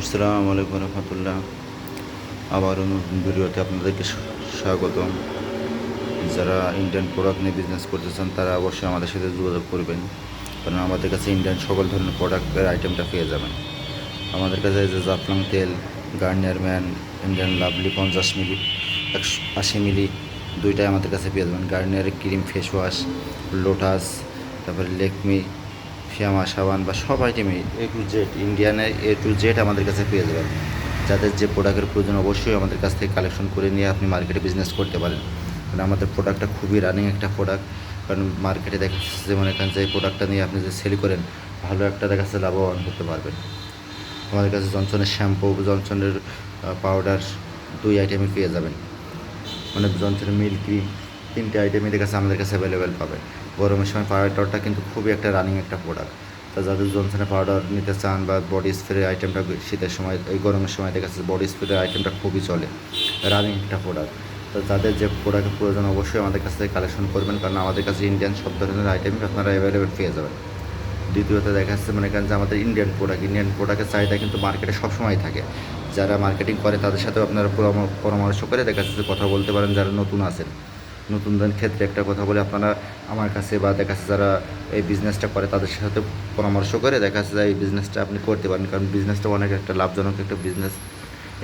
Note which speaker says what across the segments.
Speaker 1: আসসালামু আলাইকুম রহমতুল্লাহ। আবারও নতুন ভিডিওতে আপনাদেরকে স্বাগতম। যারা ইন্ডিয়ান প্রোডাক্ট নিয়ে বিজনেস করতে চান তারা অবশ্যই আমাদের সাথে যোগাযোগ করবেন। কারণ আমাদের কাছে ইন্ডিয়ান সকল ধরনের প্রোডাক্টের আইটেমটা পেয়ে যাবেন। আমাদের কাছে যে জাফরাং তেল গার্নিয়ার ম্যান ইন্ডিয়ান লাভলি পঞ্চাশ মিলি, একশো আশি মিলি দুইটাই আমাদের কাছে পেয়ে যাবেন। গার্নিয়ারের ক্রিম ফেস ওয়াশ লোটাস তারপরে লেকমি ফিয়ামা সাবান বা সব আইটেমই এ টু জেড ইন্ডিয়ানের এ টু জেড আমাদের কাছে পেয়ে যাবেন। যাদের যে প্রোডাক্টের প্রয়োজন অবশ্যই আমাদের কাছ থেকে কালেকশন করে নিয়ে আপনি মার্কেটে বিজনেস করতে পারেন। কারণ আমাদের প্রোডাক্টটা খুবই রানিং একটা প্রোডাক্ট কারণ মার্কেটে দেখা যাচ্ছে যে মনে করেন যে প্রোডাক্টটা নিয়ে আপনি যে সেল করেন, ভালো একটা দেখা যাচ্ছে লাভবান করতে পারবেন। আমাদের কাছে জনসনের শ্যাম্পু জনসনের পাউডার দুই আইটেমই পেয়ে যাবেন। মানে জনসনের মিল্ক ক্রিম তিনটে আইটেমই দেখা যাচ্ছে আমাদের কাছে অ্যাভেলেবেল পাবে। গরমের সময় পাউডারটা কিন্তু খুবই একটা রানিং একটা প্রোডাক্ট তা যাদের জনসনের পাউডার নিতে চান বা বডি স্প্রে আইটেমটা শীতের সময়, এই গরমের সময় দেখা যাচ্ছে বডি স্প্রে আইটেমটা খুবই চলে। রানিং একটা প্রোডাক্ট তো যাদের যে প্রোডাক্টের প্রয়োজন অবশ্যই আমাদের কাছ থেকে কালেকশন করবেন, কারণ আমাদের কাছে ইন্ডিয়ান সব ধরনের আইটেমই আপনারা অ্যাভেলেবেল পেয়ে যাবেন। দ্বিতীয়ত দেখা যাচ্ছে, মনে করেন যে আমাদের ইন্ডিয়ান প্রোডাক্ট ইন্ডিয়ান প্রোডাক্টের চাহিদা কিন্তু মার্কেটে সবসময় থাকে। যারা মার্কেটিং করে তাদের সাথেও আপনারা পরামর্শ করে দেখা যাচ্ছে কথা বলতে পারেন, যারা নতুন আছেন। নতুনদের ক্ষেত্রে একটা কথা বলে আপনারা আমার কাছে বা দেখা যাচ্ছে যারা এই বিজনেসটা করে, তাদের সাথে পরামর্শ করে দেখা যাচ্ছে যে এই বিজনেসটা আপনি করতে পারেন। কারণ বিজনেসটা অনেক একটা লাভজনক একটা বিজনেস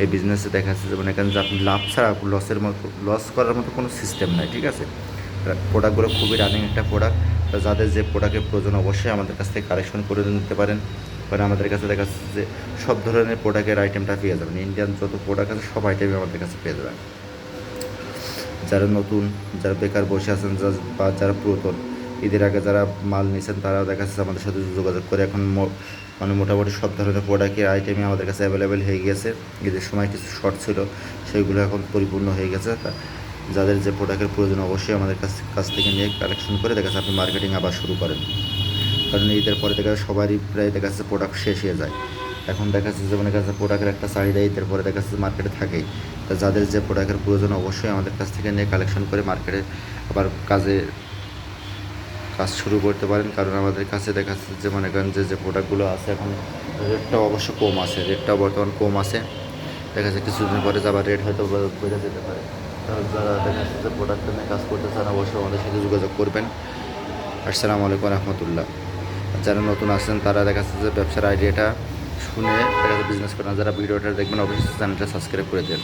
Speaker 1: এই বিজনেসে দেখা যাচ্ছে মনে যে আপনি লাভ ছাড়া লসের মতো লস করার মতো কোনো সিস্টেম নাই, ঠিক আছে? প্রোডাক্টগুলো খুবই রানিং একটা প্রোডাক্ট যাদের যে প্রোডাক্টের প্রয়োজন অবশ্যই আমাদের কাছ থেকে কালেকশন করে নিতে পারেন। কারণ আমাদের কাছে দেখা যাচ্ছে যে সব ধরনের প্রোডাক্টের আইটেমটা পেয়ে যাবেন। ইন্ডিয়ান যত প্রোডাক্ট আছে সব আইটেমই আমাদের কাছে পেয়ে যাবেন। যারা নতুন, যারা বেকার বসে আছেন বা যারা পুরাতন, ঈদের আগে যারা মাল নিয়েছেন তারা দেখা যাচ্ছে আমাদের সাথে যোগাযোগ করে। এখন মানে মোটামুটি সব ধরনের প্রোডাক্টের আইটেমই আমাদের কাছে অ্যাভেলেবেল হয়ে গেছে ঈদের সময় কিছু শর্ট ছিল, সেগুলো এখন পরিপূর্ণ হয়ে গেছে। যাদের যে প্রোডাক্টের প্রয়োজন, অবশ্যই আমাদের কাছ কাছ থেকে নিয়ে কালেকশন করে দেখা যাচ্ছে আপনি মার্কেটিং আবার শুরু করেন। কারণ ঈদের পরে দেখা যাচ্ছে সবারই প্রায় দেখা যাচ্ছে প্রোডাক্ট শেষ হয়ে যায়। এখন দেখা যাচ্ছে যে, মনে কাছে প্রোডাক্টের একটা চাহিদা ঈদের পরে দেখা যাচ্ছে মার্কেটে থাকেই। তা যাদের যে প্রোডাক্টের প্রয়োজন অবশ্যই আমাদের কাছ থেকে নিয়ে কালেকশন করে মার্কেটে আবার কাজে কাজ শুরু করতে পারেন। কারণ আমাদের কাছে দেখা যাচ্ছে যে মনে করেন যে যে প্রোডাক্টগুলো আছে এখন রেটটাও অবশ্য কম আছে রেটটাও বর্তমান কম আছে। দেখা যাচ্ছে কিছুদিন পরে আবার রেট হয়তো বেড়ে যেতে পারে। যারা দেখা যাচ্ছে যে প্রোডাক্টটা নিয়ে কাজ করতে চান অবশ্যই আমাদের সাথে যোগাযোগ করবেন। আসসালামু আলাইকুম রহমতুল্লাহ। যারা নতুন আসছেন তারা দেখা যাচ্ছে যে ব্যবসার আইডিয়াটা শুনে টাকাতে বিজনেস করেন। যারা ভিডিওটা দেখবেন অবশ্যই চ্যানেলটা সাবস্ক্রাইব করে দেন